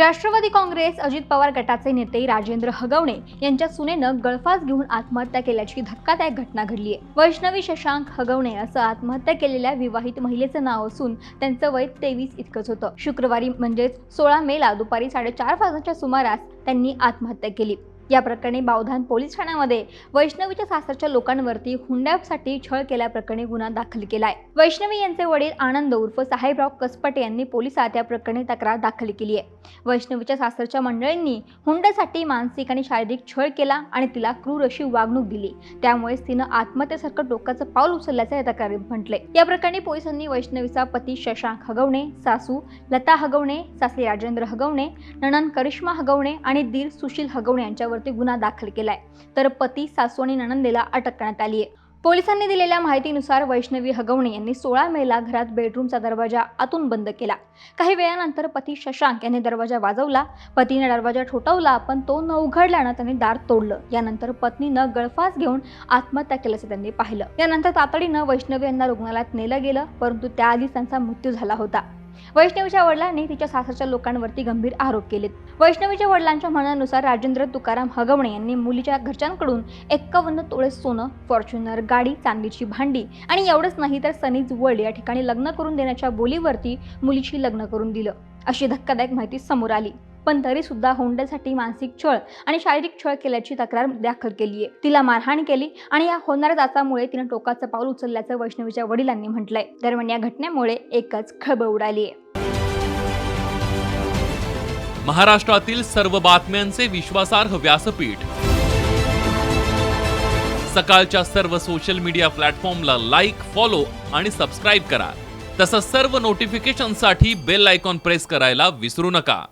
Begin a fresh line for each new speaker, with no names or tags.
राष्ट्रवादी काँग्रेस अजित पवार गटाचे नेते राजेंद्र हगवणे यांच्या सुनेनं गळफास घेऊन आत्महत्या केल्याची धक्कादायक घटना घडली आहे. वैष्णवी शशांक हगवणे असं आत्महत्या केलेल्या विवाहित महिलेचं नाव असून त्यांचं वय तेवीस इतकंच होतं. शुक्रवारी म्हणजेच सोळा मेला दुपारी साडेचार वाजण्याच्या सुमारास त्यांनी आत्महत्या केली. या प्रकरणी बावधान पोलीस ठाण्यामध्ये वैष्णवीच्या सासरच्या लोकांवरती हुंड्यासाठी छळ केल्याप्रकरणी गुन्हा दाखल केलाय. वैष्णवी यांचे वडील आनंद उर्फ साहेबराव कसपटे यांनी पोलिसात या प्रकरणी तक्रार दाखल केली आहे. वैष्णवीच्या सासरच्या मंडळींनी हुंड्यासाठी मानसिक आणि शारीरिक छळ केला आणि तिला क्रूर अशी वागणूक दिली. त्यामुळेच तिनं आत्महत्येसारखं टोकाचं पाऊल उचलल्याचं या तक्रारीत म्हटलंय. या प्रकरणी पोलिसांनी वैष्णवीचा पती शशांक हगवणे सासू लता हगवणे सासरे राजेंद्र हगवणे नणन करिश्मा हगवणे आणि दीर सुशील हगवणे यांच्यावर यांच्यावरती गुन्हा दाखल केलाय. तर पती सासू आणि नणंदेला अटक करण्यात आली आहे पोलिसांनी दिलेल्या माहितीनुसार वैष्णवी हगवणे यांनी सोळा मेला घरात बेडरूमचा दरवाजा आतून बंद केला. काही वेळानंतर पती शशांक यांनी दरवाजा वाजवला. पतीने दरवाजा ठोठावला पण तो न उघडल्यानं त्यांनी दार तोडलं. यानंतर पत्नीनं गळफास घेऊन आत्महत्या केल्याचं त्यांनी पाहिलं. यानंतर तातडीनं वैष्णवी यांना रुग्णालयात नेलं गेलं परंतु त्याआधीच त्यांचा मृत्यू झाला होता. वैष्णवीच्या वडिलांनी तिच्या सासरच्या लोकांवरती गंभीर आरोप केलेत. वैष्णवीच्या वडिलांच्या म्हणण्यानुसार राजेंद्र तुकाराम हगवणे यांनी मुलीच्या घरच्यांकडून एक्कावन्न तोळे सोनं फॉर्च्युनर गाडी चांदीची भांडी आणि एवढंच नाही तर सनीज वर्ल्ड या ठिकाणी लग्न करून देण्याच्या बोलीवरती मुलीची लग्न करून दिलं. अशी धक्कादायक माहिती समोर आली. पण तरी सुद्धा होंड्यासाठी मानसिक छळ आणि शारीरिक छळ केल्याची तक्रार दाखल केली आहे तिला मारहाण केली आणि या होणाऱ्या जाचामुळे तिनं टोकाचं पाऊल उचलल्याचं वैष्णवीच्या वडिलांनी म्हटलंय. दरम्यान या घटनेमुळे एकच खळबळ उडाली आहे
महाराष्ट्रातील सर्व बातम्यांचे विश्वासार्ह व्यासपीठ. सकाळच्या सर्व सोशल मीडिया प्लॅटफॉर्मला लाईक फॉलो आणि सबस्क्राईब करा. तसंच सर्व नोटिफिकेशनसाठी बेल आयकॉन प्रेस करायला विसरू नका.